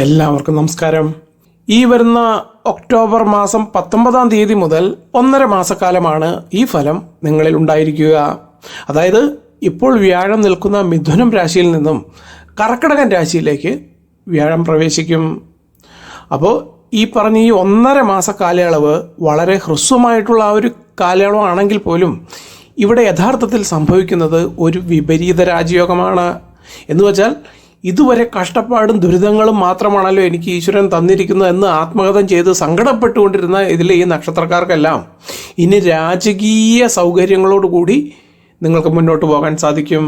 എല്ലാവർക്കും നമസ്കാരം. ഈ വരുന്ന ഒക്ടോബർ മാസം പത്തൊമ്പതാം തീയതി മുതൽ ഒന്നര മാസക്കാലമാണ് ഈ ഫലം നിങ്ങളിൽ ഉണ്ടായിരിക്കുക. അതായത് ഇപ്പോൾ വ്യാഴം നിൽക്കുന്ന മിഥുനം രാശിയിൽ നിന്നും കർക്കിടകൻ രാശിയിലേക്ക് വ്യാഴം പ്രവേശിക്കും. അപ്പോൾ ഈ പറഞ്ഞ ഈ ഒന്നര മാസ കാലയളവ് വളരെ ഹ്രസ്വമായിട്ടുള്ള ആ ഒരു കാലയളവാണെങ്കിൽ പോലും ഇവിടെ യഥാർത്ഥത്തിൽ സംഭവിക്കുന്നത് ഒരു വിപരീത രാജയോഗമാണ്. എന്ന് വെച്ചാൽ ഇതുവരെ കഷ്ടപ്പാടും ദുരിതങ്ങളും മാത്രമാണല്ലോ എനിക്ക് ഈശ്വരൻ തന്നിരിക്കുന്നത് എന്ന് ആത്മകഥം ചെയ്ത് സങ്കടപ്പെട്ടുകൊണ്ടിരുന്ന ഇതിലെ ഈ നക്ഷത്രക്കാർക്കെല്ലാം ഇനി രാജകീയ സൗകര്യങ്ങളോടുകൂടി നിങ്ങൾക്ക് മുന്നോട്ട് പോകാൻ സാധിക്കും.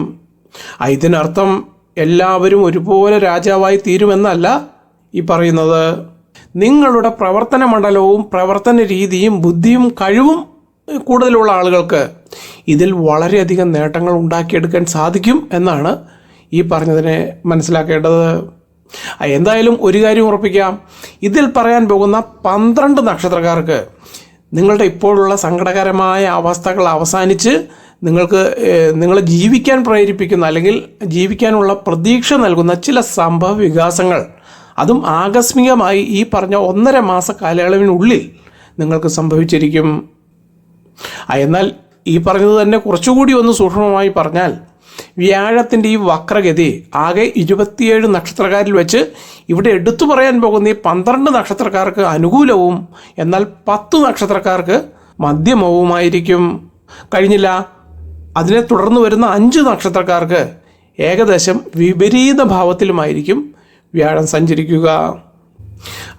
ഇതിനർത്ഥം എല്ലാവരും ഒരുപോലെ രാജാവായി തീരുമെന്നല്ല ഈ പറയുന്നത്. നിങ്ങളുടെ പ്രവർത്തന മണ്ഡലവും പ്രവർത്തന രീതിയും ബുദ്ധിയും കഴിവും കൂടുതലുള്ള ആളുകൾക്ക് ഇതിൽ വളരെയധികം നേട്ടങ്ങൾ ഉണ്ടാക്കിയെടുക്കാൻ സാധിക്കും എന്നാണ് ഈ പറഞ്ഞതിനെ മനസ്സിലാക്കേണ്ടത്? എന്തായാലും ഒരു കാര്യം ഉറപ്പിക്കാം. ഇതിൽ പറയാൻ പോകുന്ന പന്ത്രണ്ട് നക്ഷത്രക്കാർക്ക് നിങ്ങളുടെ ഇപ്പോഴുള്ള സങ്കടകരമായ അവസ്ഥകൾ അവസാനിച്ച് നിങ്ങൾക്ക് നിങ്ങൾ നിങ്ങളെ ജീവിക്കാൻ പ്രേരിപ്പിക്കുന്ന അല്ലെങ്കിൽ ജീവിക്കാനുള്ള പ്രതീക്ഷ നൽകുന്ന ചില സംഭവ വികാസങ്ങൾ. അതും ആകസ്മികമായി ഈ പറഞ്ഞ ഒന്നര മാസ കാലയളവിനുള്ളിൽ നിങ്ങൾക്ക് സംഭവിച്ചിരിക്കും. എന്നാൽ ഈ പറഞ്ഞത് തന്നെ കുറച്ചുകൂടി ഒന്ന് സൂക്ഷ്മമായി പറഞ്ഞാൽ വ്യാഴത്തിന്റെ ഈ വക്രഗതി ആകെ ഇരുപത്തിയേഴ് നക്ഷത്രക്കാരിൽ വെച്ച് ഇവിടെ എടുത്തു പറയാൻ പോകുന്ന ഈ പന്ത്രണ്ട് നക്ഷത്രക്കാർക്ക് അനുകൂലവും എന്നാൽ പത്ത് നക്ഷത്രക്കാർക്ക് മധ്യമവുമായിരിക്കും. കഴിഞ്ഞില്ല അതിനെ തുടർന്ന് വരുന്ന അഞ്ച് നക്ഷത്രക്കാർക്ക് ഏകദേശം വിപരീത ഭാവത്തിലുമായിരിക്കും വ്യാഴം സഞ്ചരിക്കുക.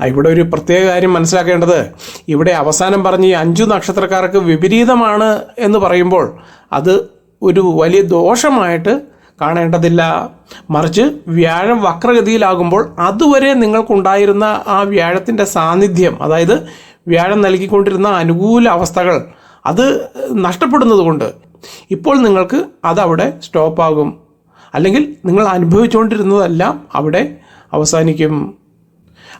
ഇവിടെ ഒരു പ്രത്യേക കാര്യം മനസ്സിലാക്കേണ്ടത്. ഇവിടെ അവസാനം പറഞ്ഞ് ഈ അഞ്ചു നക്ഷത്രക്കാർക്ക് വിപരീതമാണ് എന്ന് പറയുമ്പോൾ അത് ഒരു വലിയ ദോഷമായിട്ട് കാണേണ്ടതില്ല. മറിച്ച് വ്യാഴം വക്രഗതിയിലാകുമ്പോൾ അതുവരെ നിങ്ങൾക്കുണ്ടായിരുന്ന ആ വ്യാഴത്തിന്റെ സാന്നിധ്യം അതായത് വ്യാഴം നൽകിക്കൊണ്ടിരുന്ന അനുകൂല അവസ്ഥകൾ അത് നഷ്ടപ്പെടുന്നത് കൊണ്ട് ഇപ്പോൾ നിങ്ങൾക്ക് അതവിടെ സ്റ്റോപ്പാകും. അല്ലെങ്കിൽ നിങ്ങൾ അനുഭവിച്ചുകൊണ്ടിരുന്നതെല്ലാം അവിടെ അവസാനിക്കും.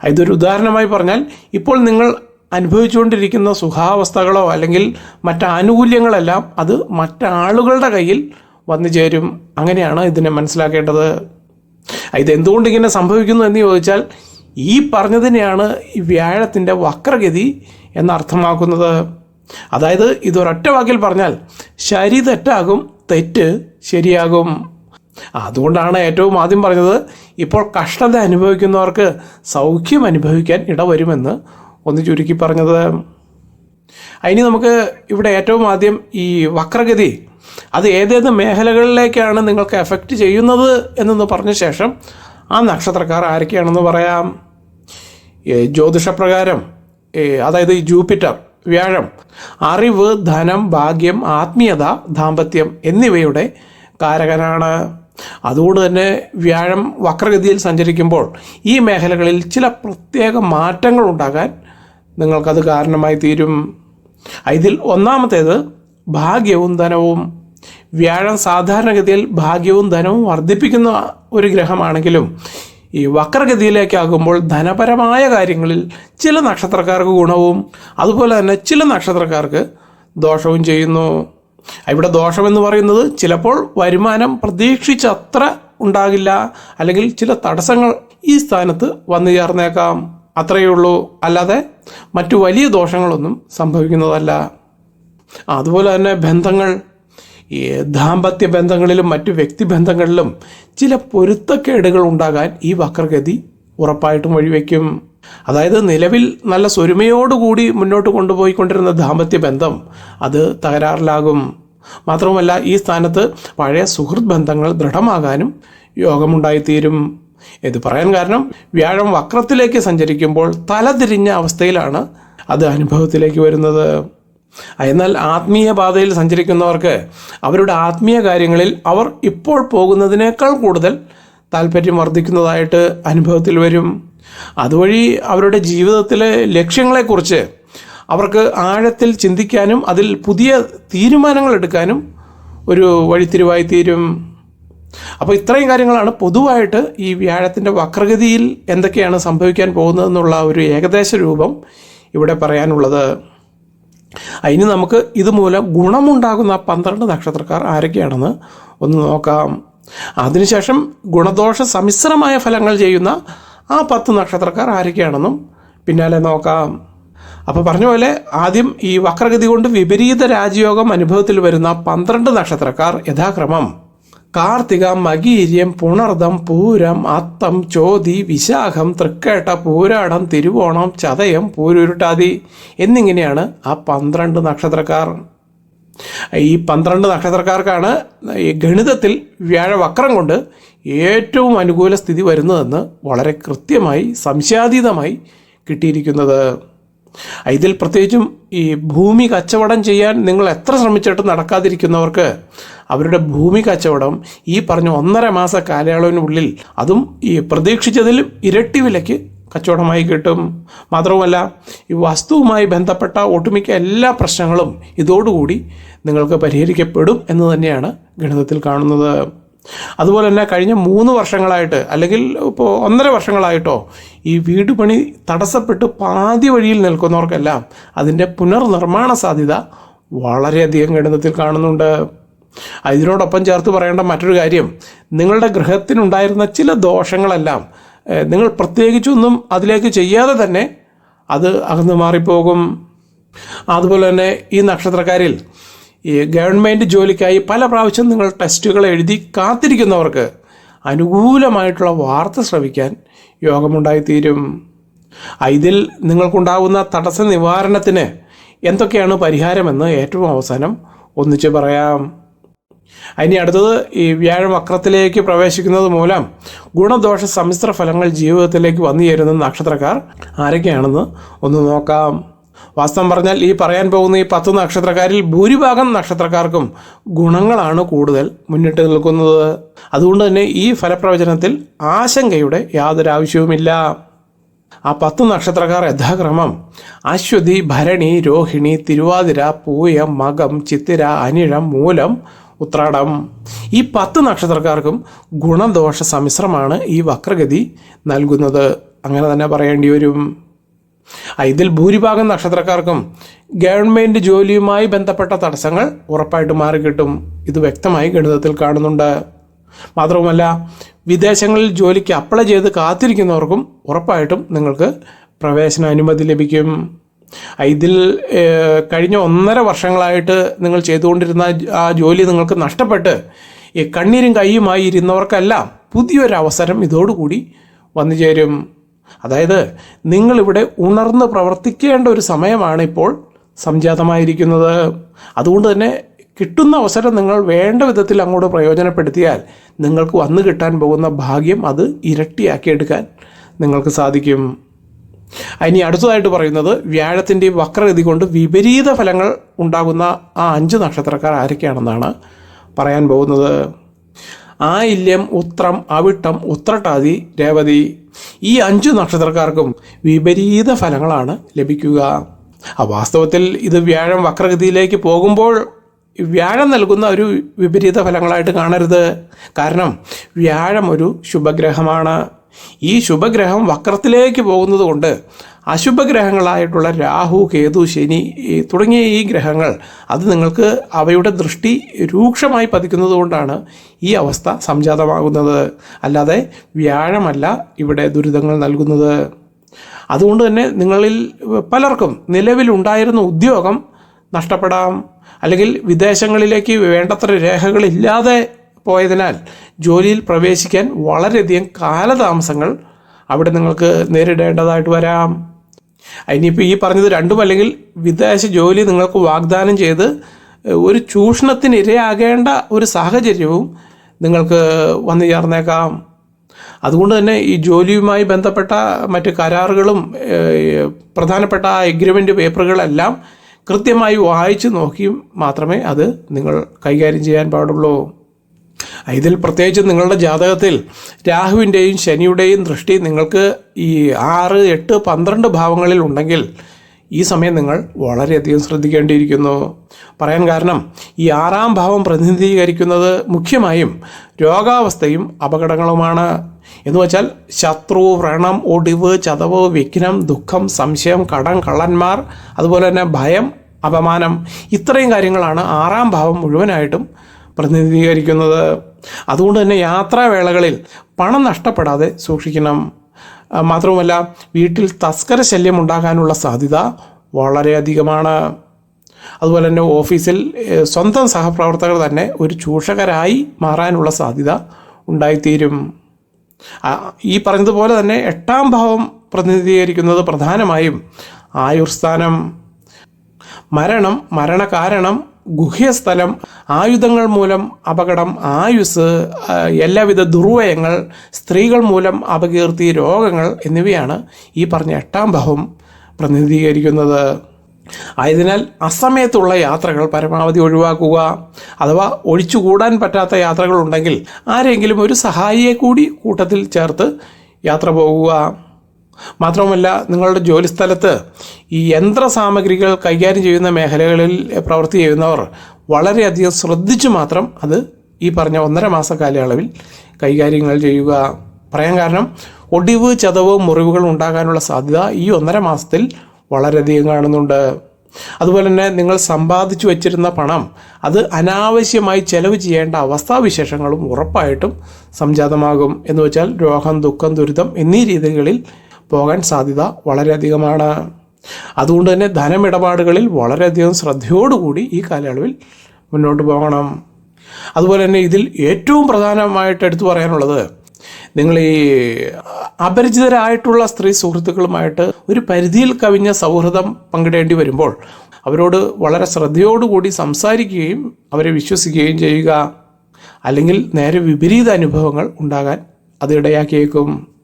ഇതൊരു ഉദാഹരണമായി പറഞ്ഞാൽ ഇപ്പോൾ നിങ്ങൾ അനുഭവിച്ചുകൊണ്ടിരിക്കുന്ന സുഖാവസ്ഥകളോ അല്ലെങ്കിൽ മറ്റ് ആനുകൂല്യങ്ങളെല്ലാം അത് മറ്റാളുകളുടെ കയ്യിൽ വന്നു ചേരും. അങ്ങനെയാണ് ഇതിനെ മനസ്സിലാക്കേണ്ടത്. ഇതെന്തുകൊണ്ട് ഇങ്ങനെ സംഭവിക്കുന്നു എന്ന് ചോദിച്ചാൽ ഈ പറഞ്ഞതിനെയാണ് ഈ വ്യാഴത്തിന്റെ വക്രഗതി എന്നർത്ഥമാക്കുന്നത് അതായത് ഇതൊരൊറ്റ വാക്കിൽ പറഞ്ഞാൽ ശരി തെറ്റാകും തെറ്റ് ശരിയാകും. അതുകൊണ്ടാണ് ഏറ്റവും ആദ്യം പറഞ്ഞത് ഇപ്പോൾ കഷ്ടത അനുഭവിക്കുന്നവർക്ക് സൗഖ്യം അനുഭവിക്കാൻ ഇടവരുമെന്ന് ഒന്ന് ചുരുക്കി പറഞ്ഞത് അതിന് നമുക്ക് ഇവിടെ ഏറ്റവും ആദ്യം ഈ വക്രഗതി അത് ഏതേത് മേഖലകളിലേക്കാണ് നിങ്ങൾക്ക് എഫക്റ്റ് ചെയ്യുന്നത് എന്നൊന്ന് പറഞ്ഞ ശേഷം ആ നക്ഷത്രക്കാർ ആരൊക്കെയാണെന്ന് പറയാം. ജ്യോതിഷപ്രകാരം അതായത് ഈ ജൂപ്പിറ്റർ വ്യാഴം അറിവ് ധനം ഭാഗ്യം ആത്മീയത ദാമ്പത്യം എന്നിവയുടെ കാരകനാണ്. അതുകൊണ്ട് തന്നെ വ്യാഴം വക്രഗതിയിൽ സഞ്ചരിക്കുമ്പോൾ ഈ മേഖലകളിൽ ചില പ്രത്യേക മാറ്റങ്ങൾ ഉണ്ടാകാൻ നിങ്ങൾക്കത് കാരണമായി തീരും. ഇതിൽ ഒന്നാമത്തേത് ഭാഗ്യവും ധനവും. വ്യാഴം സാധാരണഗതിയിൽ ഭാഗ്യവും ധനവും വർദ്ധിപ്പിക്കുന്ന ഒരു ഗ്രഹമാണെങ്കിലും ഈ വക്രഗതിയിലേക്കാകുമ്പോൾ ധനപരമായ കാര്യങ്ങളിൽ ചില നക്ഷത്രക്കാർക്ക് ഗുണവും അതുപോലെ തന്നെ ചില നക്ഷത്രക്കാർക്ക് ദോഷവും ചെയ്യുന്നു. ഇവിടെ ദോഷമെന്ന് പറയുന്നത് ചിലപ്പോൾ വരുമാനം പ്രതീക്ഷിച്ചത്ര ഉണ്ടാകില്ല അല്ലെങ്കിൽ ചില തടസ്സങ്ങൾ ഈ സ്ഥാനത്ത് വന്നു ചേർന്നേക്കാം. അത്രയേ ഉള്ളൂ. അല്ലാതെ മറ്റു വലിയ ദോഷങ്ങളൊന്നും സംഭവിക്കുന്നതല്ല. അതുപോലെ തന്നെ ബന്ധങ്ങൾ ദാമ്പത്യ ബന്ധങ്ങളിലും മറ്റു വ്യക്തിബന്ധങ്ങളിലും ചില പൊരുത്തക്കേടുകൾ ഉണ്ടാകാൻ ഈ വക്രഗതി ഉറപ്പായിട്ടും വഴിവെക്കും. അതായത് നിലവിൽ നല്ല സ്വരുമയോടുകൂടി മുന്നോട്ട് കൊണ്ടുപോയിക്കൊണ്ടിരുന്ന ദാമ്പത്യ ബന്ധം അത് തകരാറിലാകും. മാത്രവുമല്ല ഈ സ്ഥാനത്ത് പഴയ സുഹൃത്ത് ബന്ധങ്ങൾ ദൃഢമാകാനും യോഗമുണ്ടായിത്തീരും. ഇത് പറയാൻ കാരണം വ്യാഴം വക്രത്തിലേക്ക് സഞ്ചരിക്കുമ്പോൾ തലതിരിഞ്ഞ അവസ്ഥയിലാണ് അത് അനുഭവത്തിലേക്ക് വരുന്നത്. എന്നാൽ ആത്മീയ പാതയിൽ സഞ്ചരിക്കുന്നവർക്ക് അവരുടെ ആത്മീയ കാര്യങ്ങളിൽ അവർ ഇപ്പോൾ പോകുന്നതിനേക്കാൾ കൂടുതൽ താല്പര്യം വർദ്ധിക്കുന്നതായിട്ട് അനുഭവത്തിൽ വരും. അതുവഴി അവരുടെ ജീവിതത്തിലെ ലക്ഷ്യങ്ങളെക്കുറിച്ച് അവർക്ക് ആഴത്തിൽ ചിന്തിക്കാനും അതിൽ പുതിയ തീരുമാനങ്ങൾ എടുക്കാനും ഒരു വഴിത്തിരിവായി തീരും. അപ്പോൾ ഇത്രയും കാര്യങ്ങളാണ് പൊതുവായിട്ട് ഈ വ്യാഴത്തിന്റെ വക്രഗതിയിൽ എന്തൊക്കെയാണ് സംഭവിക്കാൻ പോകുന്നതെന്നുള്ള ഒരു ഏകദേശ രൂപം ഇവിടെ പറയാനുള്ളത്. അതിന് നമുക്ക് ഇതുമൂലം ഗുണമുണ്ടാകുന്ന പന്ത്രണ്ട് നക്ഷത്രക്കാർ ആരൊക്കെയാണെന്ന് ഒന്ന് നോക്കാം. അതിനുശേഷം ഗുണദോഷ സമ്മിശ്രമായ ഫലങ്ങൾ ചെയ്യുന്ന ആ പത്ത് നക്ഷത്രക്കാർ ആരൊക്കെയാണെന്നും പിന്നാലെ നോക്കാം. അപ്പോൾ പറഞ്ഞ പോലെ ആദ്യം ഈ വക്രഗതി കൊണ്ട് വിപരീത രാജയോഗം അനുഭവത്തിൽ വരുന്ന പന്ത്രണ്ട് നക്ഷത്രക്കാർ യഥാക്രമം. കാർത്തിക മകീര്യം പുണർദം പൂരം അത്തം ചോതി വിശാഖം തൃക്കേട്ട പൂരാടം തിരുവോണം ചതയം പൂരുരുട്ടാതി എന്നിങ്ങനെയാണ് ആ പന്ത്രണ്ട് നക്ഷത്രക്കാർ. ഈ പന്ത്രണ്ട് നക്ഷത്രക്കാർക്കാണ് ഈ ഗണിതത്തിൽ വ്യാഴവക്രം കൊണ്ട് ഏറ്റവും അനുകൂല സ്ഥിതി വരുന്നതെന്ന് വളരെ കൃത്യമായി സംശയാതീതമായി കിട്ടിയിരിക്കുന്നത്. ഇതിൽ പ്രത്യേകിച്ചും ഈ ഭൂമി കച്ചവടം ചെയ്യാൻ നിങ്ങൾ എത്ര ശ്രമിച്ചിട്ടും നടക്കാതിരിക്കുന്നവർക്ക് അവരുടെ ഭൂമി കച്ചവടം ഈ പറഞ്ഞ ഒന്നര മാസ കാലയളവിനുള്ളിൽ അതും ഈ പ്രതീക്ഷിച്ചതിലും ഇരട്ടി വിലയ്ക്ക് കച്ചവടമായി കിട്ടും. മാത്രവുമല്ല ഈ വസ്തുവുമായി ബന്ധപ്പെട്ട ഒട്ടുമിക്ക എല്ലാ പ്രശ്നങ്ങളും ഇതോടുകൂടി നിങ്ങൾക്ക് പരിഹരിക്കപ്പെടും എന്ന് തന്നെയാണ് ഗണിതത്തിൽ കാണുന്നത്. അതുപോലെ തന്നെ കഴിഞ്ഞ മൂന്ന് വർഷങ്ങളായിട്ട് അല്ലെങ്കിൽ ഇപ്പോൾ ഒന്നര വർഷങ്ങളായിട്ടോ ഈ വീട് പണി തടസ്സപ്പെട്ട് പാതി വഴിയിൽ നിൽക്കുന്നവർക്കെല്ലാം അതിന്റെ പുനർനിർമ്മാണ സാധ്യത വളരെയധികം ഗണിതത്തിൽ കാണുന്നുണ്ട്. അതിനോടൊപ്പം ചേർത്ത് പറയേണ്ട മറ്റൊരു കാര്യം നിങ്ങളുടെ ഗൃഹത്തിനുണ്ടായിരുന്ന ചില ദോഷങ്ങളെല്ലാം നിങ്ങൾ പ്രത്യേകിച്ചൊന്നും അതിലേക്ക് ചെയ്യാതെ തന്നെ അത് അകന്നു മാറിപ്പോകും. അതുപോലെ തന്നെ ഈ നക്ഷത്രക്കാരിൽ ഈ ഗവൺമെന്റ് ജോലിക്കായി പല പ്രാവശ്യം നിങ്ങൾ ടെസ്റ്റുകൾ എഴുതി കാത്തിരിക്കുന്നവർക്ക് അനുകൂലമായിട്ടുള്ള വാർത്ത ശ്രവിക്കാൻ യോഗമുണ്ടായിത്തീരും. ഇതിൽ നിങ്ങൾക്കുണ്ടാകുന്ന തടസ്സ നിവാരണത്തിന് എന്തൊക്കെയാണ് പരിഹാരമെന്ന് ഏറ്റവും അവസാനം ഒന്നിച്ച് പറയാം. ഇനി അടുത്തത് ഈ വ്യാഴം വക്രത്തിലേക്ക് പ്രവേശിക്കുന്നത് മൂലം ഗുണദോഷ സമ്മിശ്ര ഫലങ്ങൾ ജീവിതത്തിലേക്ക് വന്നു ചേരുന്ന നക്ഷത്രക്കാർ ആരൊക്കെയാണെന്ന് ഒന്ന് നോക്കാം. വാസ്തവം പറഞ്ഞാൽ ഈ പറയാൻ പോകുന്ന ഈ പത്ത് നക്ഷത്രക്കാരിൽ ഭൂരിഭാഗം നക്ഷത്രക്കാർക്കും ഗുണങ്ങളാണ് കൂടുതൽ മുന്നിട്ട് നിൽക്കുന്നത്. അതുകൊണ്ട് തന്നെ ഈ ഫലപ്രവചനത്തിൽ ആശങ്കയുടെ യാതൊരു ആവശ്യവുമില്ല. ആ പത്ത് നക്ഷത്രക്കാർ യഥാക്രമം അശ്വതി ഭരണി രോഹിണി തിരുവാതിര പൂയം മകം ചിത്തിര അനിഴം മൂലം ഉത്രാടം. ഈ പത്ത് നക്ഷത്രക്കാർക്കും ഗുണദോഷ സമ്മിശ്രമാണ് ഈ വക്രഗതി നൽകുന്നത്. അങ്ങനെ തന്നെ പറയേണ്ടി വരും. ഇതിൽ ഭൂരിഭാഗം നക്ഷത്രക്കാർക്കും ഗവൺമെന്റ് ജോലിയുമായി ബന്ധപ്പെട്ട തടസ്സങ്ങൾ ഉറപ്പായിട്ട് മാറിക്കിട്ടും ഇത് വ്യക്തമായി ഗണിതത്തിൽ കാണുന്നുണ്ട്. മാത്രവുമല്ല വിദേശങ്ങളിൽ ജോലിക്ക് അപ്ലൈ ചെയ്ത് കാത്തിരിക്കുന്നവർക്കും ഉറപ്പായിട്ടും നിങ്ങൾക്ക് പ്രവേശന അനുമതി ലഭിക്കും ഇതിൽ കഴിഞ്ഞ ഒന്നര വർഷങ്ങളായിട്ട് നിങ്ങൾ ചെയ്തുകൊണ്ടിരുന്ന ആ ജോലി നിങ്ങൾക്ക് നഷ്ടപ്പെട്ട് ഈ കണ്ണീരും കൈയുമായി ഇരുന്നവർക്കെല്ലാം പുതിയൊരവസരം ഇതോടുകൂടി വന്നു ചേരും അതായത് നിങ്ങളിവിടെ ഉണർന്ന് പ്രവർത്തിക്കേണ്ട ഒരു സമയമാണ് ഇപ്പോൾ സംജാതമായിരിക്കുന്നത്. അതുകൊണ്ട് തന്നെ കിട്ടുന്ന അവസരം നിങ്ങൾ വേണ്ട വിധത്തിൽ അങ്ങോട്ട് പ്രയോജനപ്പെടുത്തിയാൽ നിങ്ങൾക്ക് വന്നു കിട്ടാൻ പോകുന്ന ഭാഗ്യം അത് ഇരട്ടിയാക്കിയെടുക്കാൻ നിങ്ങൾക്ക് സാധിക്കും. ഇനി അടുത്തതായിട്ട് പറയുന്നത് വ്യാഴത്തിന്റെ വക്രഗതി കൊണ്ട് വിപരീത ഫലങ്ങൾ ഉണ്ടാകുന്ന ആ അഞ്ച് നക്ഷത്രക്കാർ ആരൊക്കെയാണെന്നാണ് പറയാൻ പോകുന്നത്. ആയില്യം ഉത്രം അവിട്ടം ഉത്രട്ടാതി രേവതി ഈ അഞ്ചു നക്ഷത്രക്കാർക്കും വിപരീത ഫലങ്ങളാണ് ലഭിക്കുക. ആ വാസ്തവത്തിൽ ഇത് വ്യാഴം വക്രഗതിയിലേക്ക് പോകുമ്പോൾ വ്യാഴം നൽകുന്ന ഒരു വിപരീത ഫലങ്ങളായിട്ട് കാണരുത്. കാരണം വ്യാഴം ഒരു ശുഭഗ്രഹമാണ്. ഈ ശുഭഗ്രഹം വക്രത്തിലേക്ക് പോകുന്നത് കൊണ്ട് അശുഭഗ്രഹങ്ങളായിട്ടുള്ള രാഹു കേതു ശനി തുടങ്ങിയ ഈ ഗ്രഹങ്ങൾ അത് നിങ്ങൾക്ക് അവയുടെ ദൃഷ്ടി രൂക്ഷമായി പതിക്കുന്നതുകൊണ്ടാണ് ഈ അവസ്ഥ സംജാതമാകുന്നത്. അല്ലാതെ വ്യാഴമല്ല ഇവിടെ ദുരിതങ്ങൾ നൽകുന്നത്. അതുകൊണ്ട് തന്നെ നിങ്ങളിൽ പലർക്കും നിലവിലുണ്ടായിരുന്ന ഉദ്യോഗം നഷ്ടപ്പെടാം. അല്ലെങ്കിൽ വിദേശങ്ങളിലേക്ക് വേണ്ടത്ര രേഖകളില്ലാതെ പോയതിനാൽ ജോലിയിൽ പ്രവേശിക്കാൻ വളരെയധികം കാലതാമസങ്ങൾ അവിടെ നിങ്ങൾക്ക് നേരിടേണ്ടതായിട്ട് വരാം. ഇനിയിപ്പോൾ ഈ പറഞ്ഞത് രണ്ടും അല്ലെങ്കിൽ വിദേശ ജോലി നിങ്ങൾക്ക് വാഗ്ദാനം ചെയ്ത് ഒരു ചൂഷണത്തിന് ഇരയാകേണ്ട ഒരു സാഹചര്യവും നിങ്ങൾക്ക് വന്നു ചേർന്നേക്കാം. അതുകൊണ്ട് തന്നെ ഈ ജോലിയുമായി ബന്ധപ്പെട്ട മറ്റ് കരാറുകളും പ്രധാനപ്പെട്ട എഗ്രിമെന്റ് പേപ്പറുകളെല്ലാം കൃത്യമായി വായിച്ചു നോക്കിയും മാത്രമേ അത് നിങ്ങൾ കൈകാര്യം ചെയ്യാൻ പാടുള്ളൂ. ഇതിൽ പ്രത്യേകിച്ച് നിങ്ങളുടെ ജാതകത്തിൽ രാഹുവിന്റെയും ശനിയുടെയും ദൃഷ്ടി നിങ്ങൾക്ക് ഈ ആറ് എട്ട് പന്ത്രണ്ട് ഭാവങ്ങളിൽ ഉണ്ടെങ്കിൽ ഈ സമയം നിങ്ങൾ വളരെയധികം ശ്രദ്ധിക്കേണ്ടിയിരിക്കുന്നു. പറയാൻ കാരണം ഈ ആറാം ഭാവം പ്രതിനിധീകരിക്കുന്നത് മുഖ്യമായും രോഗാവസ്ഥയും അപകടങ്ങളുമാണ്. എന്ന് വെച്ചാൽ ശത്രു വ്രണം ഒടിവ് ചതവ് വിഘ്നം ദുഃഖം സംശയം കടം കള്ളന്മാർ അതുപോലെ തന്നെ ഭയം അപമാനം ഇത്രയും കാര്യങ്ങളാണ് ആറാം ഭാവം മുഴുവനായിട്ടും പ്രതിനിധീകരിക്കുന്നത്. അതുകൊണ്ട് തന്നെ യാത്രാവേളകളിൽ പണം നഷ്ടപ്പെടാതെ സൂക്ഷിക്കണം. മാത്രവുമല്ല വീട്ടിൽ തസ്കര ശല്യം ഉണ്ടാകാനുള്ള സാധ്യത വളരെയധികമാണ്. അതുപോലെ തന്നെ ഓഫീസിൽ സ്വന്തം സഹപ്രവർത്തകർ തന്നെ ഒരു ചൂഷകരായി മാറാനുള്ള സാധ്യത ഉണ്ടായിത്തീരും. ഈ പറഞ്ഞതുപോലെ തന്നെ എട്ടാം ഭാവം പ്രതിനിധീകരിക്കുന്നത് പ്രധാനമായും ആയുർസ്ഥാനം. മരണം മരണകാരണം ഗുഹ്യസ്ഥലം ആയുധങ്ങൾ മൂലം അപകടം ആയുസ് എല്ലാവിധ ദുർവയങ്ങൾ സ്ത്രീകൾ മൂലം അപകീർത്തി രോഗങ്ങൾ എന്നിവയാണ് ഈ പറഞ്ഞ എട്ടാം ഭാവം പ്രതിനിധീകരിക്കുന്നത്. ആയതിനാൽ അസമയത്തുള്ള യാത്രകൾ പരമാവധി ഒഴിവാക്കുക അഥവാ ഒഴിച്ചുകൂടാൻ പറ്റാത്ത യാത്രകളുണ്ടെങ്കിൽ ആരെങ്കിലും ഒരു സഹായിയെ കൂടി കൂട്ടത്തിൽ ചേർത്ത് യാത്ര പോകുക. മാത്രവുമല്ല നിങ്ങളുടെ ജോലിസ്ഥലത്ത് ഈ യന്ത്ര സാമഗ്രികൾ കൈകാര്യം ചെയ്യുന്ന മേഖലകളിൽ പ്രവൃത്തി ചെയ്യുന്നവർ വളരെയധികം ശ്രദ്ധിച്ചു മാത്രം അത് ഈ പറഞ്ഞ ഒന്നര മാസ കാലയളവിൽ കൈകാര്യങ്ങൾ ചെയ്യുക. പറയാൻ കാരണം ഒടിവ് ചതവ് മുറിവുകൾ ഉണ്ടാകാനുള്ള സാധ്യത ഈ ഒന്നര മാസത്തിൽ വളരെയധികം കാണുന്നുണ്ട്. അതുപോലെ തന്നെ നിങ്ങൾ സമ്പാദിച്ചു വച്ചിരുന്ന പണം അത് അനാവശ്യമായി ചെലവ് ചെയ്യേണ്ട അവസ്ഥാവിശേഷങ്ങളും ഉറപ്പായിട്ടും സംജാതമാകും. എന്ന് വെച്ചാൽ രോഗം ദുഃഖം ദുരിതം എന്നീ രീതികളിൽ പോകാൻ സാധ്യത വളരെയധികമാണ്. അതുകൊണ്ട് തന്നെ ധനമിടപാടുകളിൽ വളരെയധികം ശ്രദ്ധയോടുകൂടി ഈ കാലയളവിൽ മുന്നോട്ട് പോകണം. അതുപോലെ തന്നെ ഇതിൽ ഏറ്റവും പ്രധാനമായിട്ട് എടുത്തു പറയാനുള്ളത് നിങ്ങൾ ഈ അപരിചിതരായിട്ടുള്ള സ്ത്രീ സുഹൃത്തുക്കളുമായിട്ട് ഒരു പരിധിയിൽ കവിഞ്ഞ സൗഹൃദം പങ്കിടേണ്ടി വരുമ്പോൾ അവരോട് വളരെ ശ്രദ്ധയോടുകൂടി സംസാരിക്കുകയും അവരെ വിശ്വസിക്കുകയും ചെയ്യുക. അല്ലെങ്കിൽ നേരെ വിപരീത അനുഭവങ്ങൾ ഉണ്ടാകാൻ അത് ഇടയാക്കിയേക്കും.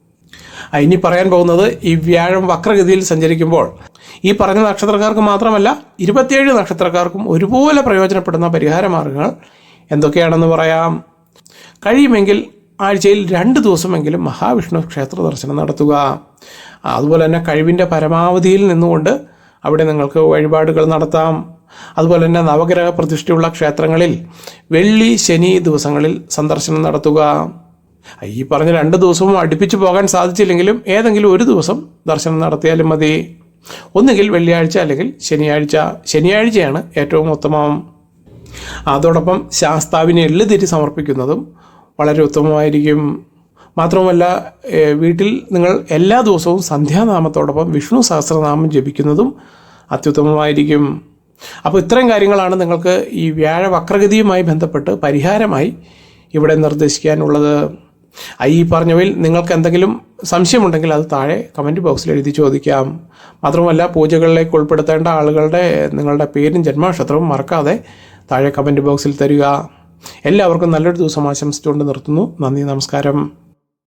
ഇനി പറയാൻ പോകുന്നത് ഈ വ്യാഴം വക്രഗതിയിൽ സഞ്ചരിക്കുമ്പോൾ ഈ പറഞ്ഞ നക്ഷത്രക്കാർക്ക് മാത്രമല്ല ഇരുപത്തിയേഴ് നക്ഷത്രക്കാർക്കും ഒരുപോലെ പ്രയോജനപ്പെടുന്ന പരിഹാര മാർഗങ്ങൾ എന്തൊക്കെയാണെന്ന് പറയാം. കഴിയുമെങ്കിൽ ആഴ്ചയിൽ രണ്ട് ദിവസമെങ്കിലും മഹാവിഷ്ണു ക്ഷേത്ര ദർശനം നടത്തുക. അതുപോലെ തന്നെ കഴിവിന്റെ പരമാവധിയിൽ നിന്നുകൊണ്ട് അവിടെ നിങ്ങൾക്ക് വഴിപാടുകൾ നടത്താം. അതുപോലെ തന്നെ നവഗ്രഹ പ്രതിഷ്ഠയുള്ള ക്ഷേത്രങ്ങളിൽ വെള്ളി ശനി ദിവസങ്ങളിൽ സന്ദർശനം നടത്തുക. ഈ പറഞ്ഞ രണ്ട് ദിവസവും അടുപ്പിച്ച് പോകാൻ സാധിച്ചില്ലെങ്കിലും ഏതെങ്കിലും ഒരു ദിവസം ദർശനം നടത്തിയാലും മതി. ഒന്നുകിൽ വെള്ളിയാഴ്ച അല്ലെങ്കിൽ ശനിയാഴ്ച. ശനിയാഴ്ചയാണ് ഏറ്റവും ഉത്തമം. അതോടൊപ്പം ശാസ്താവിന് എള്ളുതിരി സമർപ്പിക്കുന്നതും വളരെ ഉത്തമമായിരിക്കും. മാത്രവുമല്ല വീട്ടിൽ നിങ്ങൾ എല്ലാ ദിവസവും സന്ധ്യാനാമത്തോടൊപ്പം വിഷ്ണു സഹസ്രനാമം ജപിക്കുന്നതും അത്യുത്തമമായിരിക്കും. അപ്പോൾ ഇത്തരം കാര്യങ്ങളാണ് നിങ്ങൾക്ക് ഈ വ്യാഴ വക്രഗതിയുമായി ബന്ധപ്പെട്ട് പരിഹാരമായി ഇവിടെ നിർദ്ദേശിക്കാനുള്ളത്. ഈ പറഞ്ഞവയിൽ നിങ്ങൾക്ക് എന്തെങ്കിലും സംശയമുണ്ടെങ്കിൽ അത് താഴെ കമന്റ് ബോക്സിൽ എഴുതി ചോദിക്കാം. മാത്രമല്ല പൂജകളിലേക്ക് ഉൾപ്പെടുത്തേണ്ട ആളുകളുടെ നിങ്ങളുടെ പേരും ജന്മനക്ഷത്രവും മറക്കാതെ താഴെ കമന്റ് ബോക്സിൽ തരിക. എല്ലാവർക്കും നല്ലൊരു ദിവസം ആശംസിച്ചുകൊണ്ട് നിർത്തുന്നു. നന്ദി നമസ്കാരം.